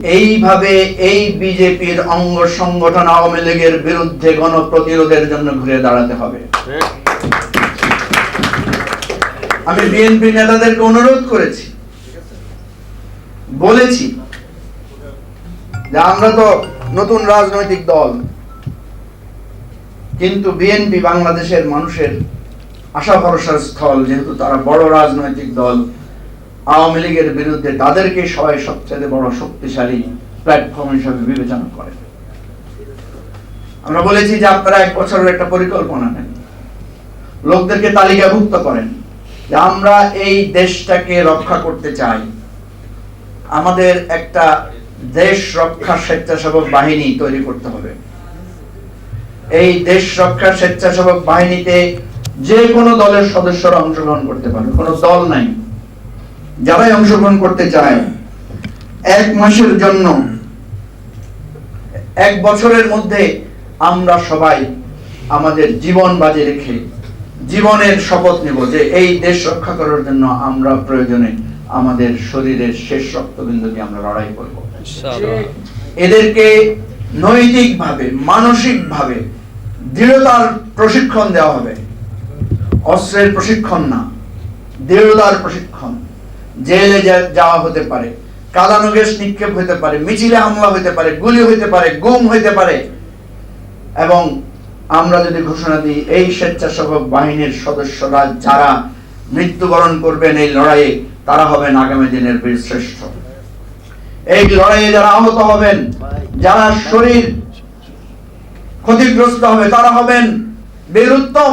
এইভাবে এই বিজেপির অঙ্গ সংগঠন আওয়ামী লীগের বিরুদ্ধে গণপ্রতিরোধের জন্য ঘুরে দাঁড়াতে হবে। আমি বিএনপি নেতাদেরকে অনুরোধ করেছি, বলেছি যে আমরা তো নতুন রাজনৈতিক দল, কিন্তু বিএনপি বাংলাদেশের মানুষের আশা ভরসার স্থল, যেহেতু তারা বড় রাজনৈতিক দল আওয়ামী লীগের বিরুদ্ধে তাদেরকে সবাই সবচেয়ে বড় শক্তিশালী প্ল্যাটফর্ম হিসেবে বিবেচনা করে। আমরা বলেছি যে আপনারা এক বছরের একটা পরিকল্পনা নেন। লোকদেরকে তালিকাভুক্ত করেন যে আমরা এই দেশটাকে রক্ষা করতে চাই। আমাদের একটা দেশ রক্ষা স্বেচ্ছাসেবক বাহিনী তৈরি করতে হবে। এই দেশ রক্ষা স্বেচ্ছাসেবক বাহিনীতে যে কোনো দলের সদস্যরা অংশগ্রহণ করতে পারবে, কোনো দল নাই। যারাই অংশগ্রহণ করতে চায় এক মাসের জন্য এক বছরের মধ্যে আমরা সবাই আমাদের জীবন বাজে রেখে জীবনের শপথ নেব যে এই দেশ রক্ষা করার জন্য আমরা প্রয়োজনে আমাদের শরীরের শেষ রক্তবিন্দুকে আমরা লড়াই করব। এদেরকে নৈতিকভাবে মানসিকভাবে দৃঢ়তার প্রশিক্ষণ দেওয়া হবে। অস্ত্রের প্রশিক্ষণ না দৃঢ়তার প্রশিক্ষণ। জেলে যাওয়া হতে পারে। গ্যাস নিক্ষেপ হতে পারে, মিছিলে হামলা হতে পারে, গুলি হতে পারে, গুম হতে পারে। এবং আমরা যদি ঘোষণা দিই, এই স্বেচ্ছাসেবক বাহিনীর সদস্যরা যারা মৃত্যুবরণ করবেন এই লড়াইয়ে, তারা হবেন আগামী দিনের বীর শ্রেষ্ঠ। এই লড়াইয়ে যারা আহত হবেন, যারা শরীর ক্ষতিগ্রস্ত হবে, তারা হবেন বীর উত্তম।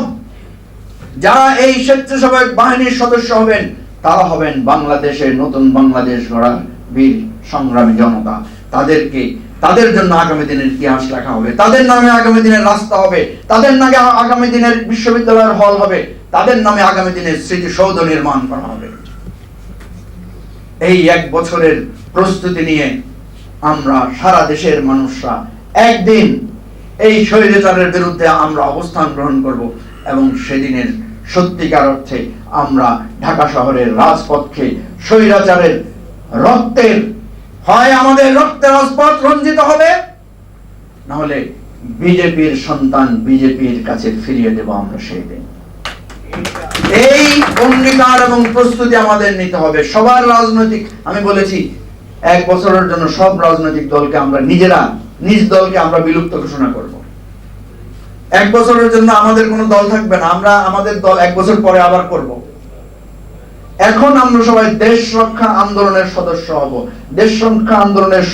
যারা এই স্বেচ্ছাসেবক বাহিনীর সদস্য হবেন তারা হবেন বাংলাদেশের নতুন বাংলাদেশ গড়ার বীর সংগ্রামী জনতা। তাদেরকে, তাদের জন্য আগামী দিনের ইতিহাস লেখা হবে। তাদের নামে আগামী দিনের রাস্তা হবে। তাদের নামে আগামী দিনের বিশ্ববিদ্যালয়ের হল হবে। তাদের নামে আগামী দিনের স্মৃতিসৌধ নির্মাণ করা হবে। এই এক বছরের প্রস্তুতি নিয়ে আমরা সারা দেশের মানুষরা একদিন এই স্বৈরাচারের বিরুদ্ধে আমরা অবস্থান গ্রহণ করব এবং সেদিনের সত্যিকার অর্থে আমরা ঢাকা শহরের রাজপথকে স্বৈরাচারের রক্তের, হয় আমাদের রক্তের রাজপথ রঞ্জিত হবে? না হলে বিজেপির সন্তান বিজেপির কাছে ফিরিয়ে দেব আমরা সেই দিন। এই অঙ্গীকার এবং প্রস্তুতি আমাদের নিতে হবে। সবার রাজনৈতিক, আমি বলেছি, এক বছরের জন্য সব রাজনৈতিক দলকে আমরা নিজেরা, নিজ দলকে আমরা বিলুপ্ত ঘোষণা করব। এক বছরের জন্য আমাদের কোনো দল থাকবে না, আমরা আমাদের দল এক বছর পরে আবার করব। এখন আমরা সবাই দেশ রক্ষা আন্দোলনের সদস্য হব, দেশ রক্ষা আন্দোলনের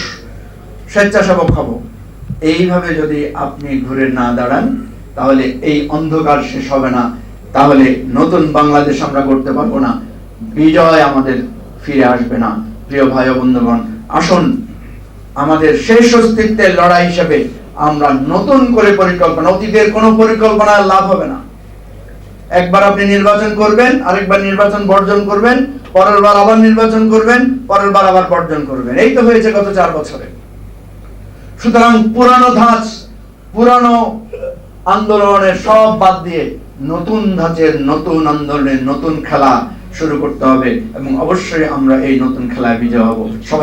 স্বেচ্ছাসেবক হব। এইভাবে যদি আপনি ঘুরে না দাঁড়ান, তাহলে এই অন্ধকার শেষ হবে না। তাহলে নতুন বাংলাদেশ আমরা করতে পারব না। বিজয় আমাদের ফিরে আসবে না। প্রিয় ভাই বন্ধুগণ, আসুন আমাদের শেষ অস্তিত্বের লড়াই হিসেবে আমরা নতুন করে পরিকল্পনা, অতীতের কোনো পরিকল্পনা লাভ হবে না। একবার আপনি নির্বাচন করবেন, আরেকবার নির্বাচন বর্জন করবেন, পরের বার আবার নির্বাচন করবেন, পরের বার আবার বর্জন করবেন। এই তো হয়েছে গত চার বছরে। সুতরাং পুরানো ধাঁচ, পুরানো আন্দোলনের সব বাদ দিয়ে নতুন ধাঁচের, নতুন আন্দোলনের নতুন খেলা শুরু করতে হবে এবং অবশ্যই আমরা এই নতুন খেলায় বিজয় হব। সবাই